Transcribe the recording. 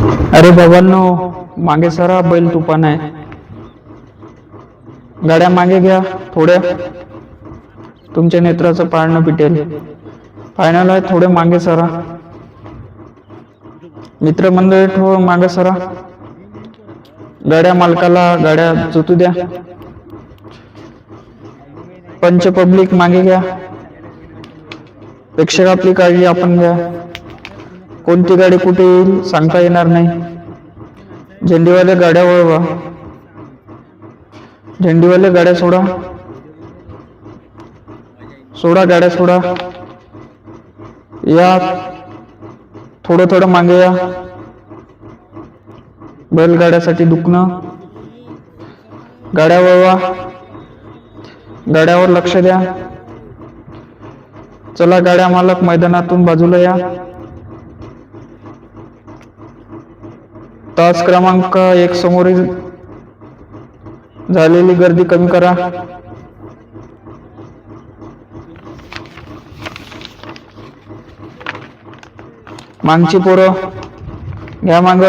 अरे बाबांनो मागे सरा बैल तुफान आहे. गाड्या मागे घ्या थोड्या. तुमच्या नेत्राचं पाळणं पिटेल. फायनल आहे थोडे मागे सरा. मित्रमंडळी ठो मागे सरा. गाड्या मालकाला गाड्या जुतू द्या. पंच पब्लिक मागे घ्या. प्रेक्षक आपली काळजी आपण घ्या. कोणती गाडी कुठे येईल सांगता येणार नाही. झेंडीवाल्या गाड्या वळवा. झेंडीवाल्या गाड्या सोडा. सोडा गाड्या सोडा. या. थोडं थोडं मागे या. बैलगाड्यासाठी दुखणं. गाड्या वळवा. गाड्यावर लक्ष द्या. चला गाड्या मालक मैदानातून बाजूला या. तास क्रमांक एक समोरील झालेली गर्दी कमी करा. मागची पोरं घ्या माग.